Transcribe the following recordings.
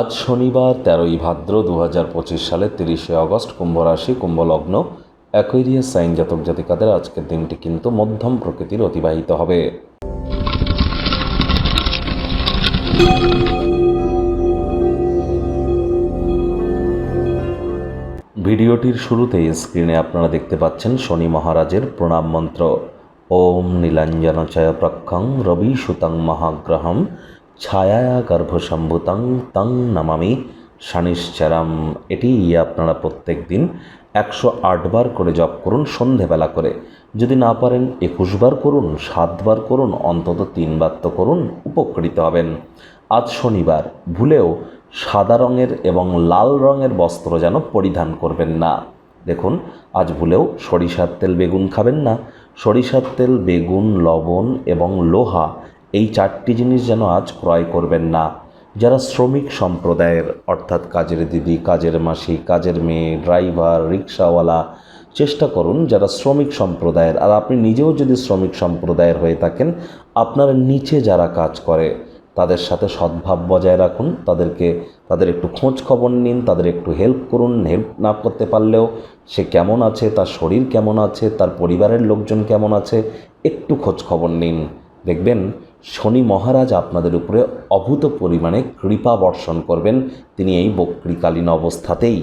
আজ শনিবার, তেরোই ভাদ্র দু হাজার পঁচিশ সালের তিরিশে আগস্ট, কুম্ভ রাশি, কুম্ভ লগ্ন অ্যাকোয়ারিয়াস সাইন জাতক জাতিকাদের আজকের দিনটি কিন্তু মধ্যম প্রকৃতির অতিবাহিত হবে। ভিডিওটির শুরুতেই স্ক্রিনে আপনারা দেখতে পাচ্ছেন শনি মহারাজের প্রণাম মন্ত্র। ওম নীলাঞ্জনচয় প্রক্ষং রবি সুতং মহাগ্রহম। ছায়া গর্ভসম্ভুতং তং নমামি শনিশ্চরম। এটি আপনারা প্রত্যেক দিন একশো আটবার করে জপ করুন, সন্ধেবেলা করে। যদি না পারেন একুশবার করুন সাতবার করুন, অন্তত তিনবার তো করুন, উপকৃত হবেন। আজ শনিবার, ভুলেও সাদা রঙের এবং লাল রঙের বস্ত্র যেন পরিধান করবেন না। দেখুন, আজ ভুলেও সরিষার তেল বেগুন খাবেন না। সরিষার তেল বেগুন, লবণ এবং লোহা এই চারটি জিনিস যেন আজ ক্রয় করবেন না। যারা শ্রমিক সম্প্রদায়ের, অর্থাৎ কাজের দিদি, কাজের মাসি, কাজের মেয়ে, ড্রাইভার, রিক্সাওয়ালা, চেষ্টা করুন যারা শ্রমিক সম্প্রদায়ের, আর আপনি নিজেও যদি শ্রমিক সম্প্রদায়ের হয়ে থাকেন, আপনার নিচে যারা কাজ করে, তাদের সাথে সদ্ভাব বজায় রাখুন। তাদেরকে, তাদের একটু খোঁজ খবর নিন, তাদের একটু হেল্প করুন। হেল্প না করতে পারলেও সে কেমন আছে, তার শরীর কেমন আছে, তার পরিবারের লোকজন কেমন আছে, একটু খোঁজ খবর নিন। দেখবেন শনি মহারাজ আপনাদের উপরে অভূত পরিমাণে কৃপা বর্ষণ করবেন। তিনি এই বক্রিকালীন অবস্থাতেই।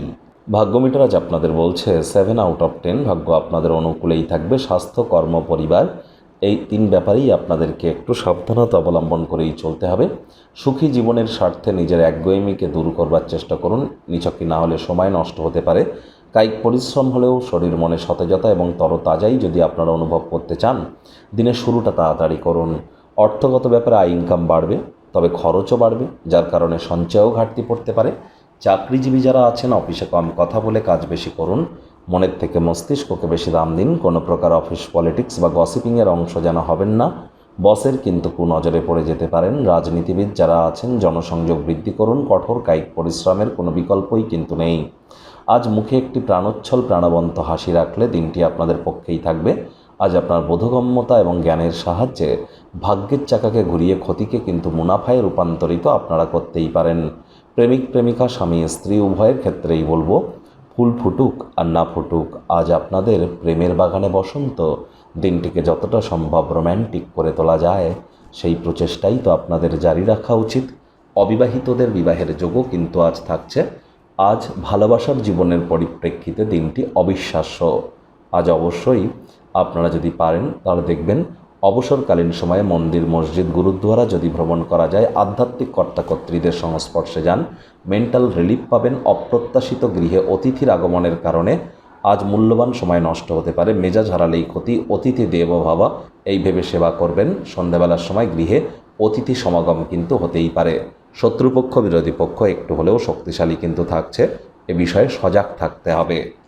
ভাগ্যমিটার আজ আপনাদের বলছে সেভেন আউট অফ টেন ভাগ্য আপনাদের অনুকূলেই থাকবে। স্বাস্থ্য, কর্ম, পরিবার, এই তিন ব্যাপারেই আপনাদেরকে একটু সাবধানতা অবলম্বন করেই চলতে হবে। সুখী জীবনের স্বার্থে নিজের একগুয়েমিকে দূর করবার চেষ্টা করুন। নিছকি না হলে সময় নষ্ট হতে পারে। কায়িক পরিশ্রম হলেও শরীর মনে সতেজতা এবং তরতাজাই যদি আপনারা অনুভব করতে চান, দিনের শুরুটা তাড়াতাড়ি করুন। অর্থগত ব্যাপারে আয় ইনকাম বাড়বে, তবে খরচও বাড়বে, যার কারণে সঞ্চয়ও ঘাটতি পড়তে পারে। চাকরিজীবী যারা আছেন অফিসে কম কথা বলে কাজ বেশি করুন। মনের থেকে মস্তিষ্ককে বেশি দাম দিন। কোনো প্রকার অফিস পলিটিক্স বা গসিপিংয়ের অংশ যেন হবেন না। বসের কিন্তু কুনজরে পড়ে যেতে পারেন। রাজনীতিবিদ যারা আছেন, জনসংযোগ বৃদ্ধি করুন। কঠোর কায়িক পরিশ্রমের কোনো বিকল্পই কিন্তু নেই। আজ মুখে একটি প্রাণোচ্ছল প্রাণবন্ত হাসি রাখলে দিনটি আপনাদের পক্ষেই থাকবে। আজ আপনার বোধগম্যতা এবং জ্ঞানের সাহায্যে ভাগ্যের চাকাকে ঘুরিয়ে ক্ষতিকে কিন্তু মুনাফায় রূপান্তরিত আপনারা করতেই পারেন। প্রেমিক, প্রেমিকা, স্বামী, স্ত্রী, উভয়ের ক্ষেত্রেই বলব, ফুল ফুটুক আর না ফুটুক, আজ আপনাদের প্রেমের বাগানে বসন্ত। দিনটিকে যতটা সম্ভব রোম্যান্টিক করে তোলা যায়, সেই প্রচেষ্টাই তো আপনাদের জারি রাখা উচিত। অবিবাহিতদের বিবাহের যোগও কিন্তু আজ থাকছে। আজ ভালোবাসার জীবনের পরিপ্রেক্ষিতে দিনটি অবিশ্বাস্য। আজ অবশ্যই আপনারা যদি পারেন, তাহলে দেখবেন অবসরকালীন সময়ে মন্দির, মসজিদ, গুরুদ্বারা যদি ভ্রমণ করা যায়, আধ্যাত্মিক কর্তাকর্ত্রীদের সংস্পর্শে যান। মেন্টাল রিলিফ পাবেন অপ্রত্যাশিত গৃহে অতিথির আগমনের কারণে। আজ মূল্যবান সময় নষ্ট হতে পারে, মেজাজ হারালেই ক্ষতি, অতিথি দেব ভাবা এই ভেবে সেবা করবেন। সন্ধ্যাবেলার সময় গৃহে অতিথি সমাগম কিন্তু হতেই পারে। শত্রুপক্ষ, বিরোধী পক্ষ একটু হলেও শক্তিশালী কিন্তু থাকছে। এ বিষয়ে সজাগ থাকতে হবে।